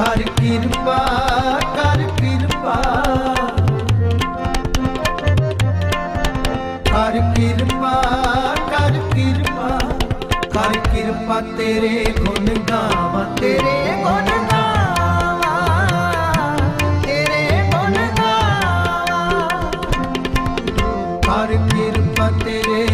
ਹਰ ਕਿਰਪਾ, ਕਰ ਕਿਰਪਾ। ਕਰ ਕਿਰਪਾ ਕਰ ਕਿਰਪਾ। ਕਰ ਕਿਰਪਾ ਤੇਰੇ ਗੁਣ ਗਾਵਾਂ, ਤੇਰੇ ਗੁਣ ਤੇਰੇ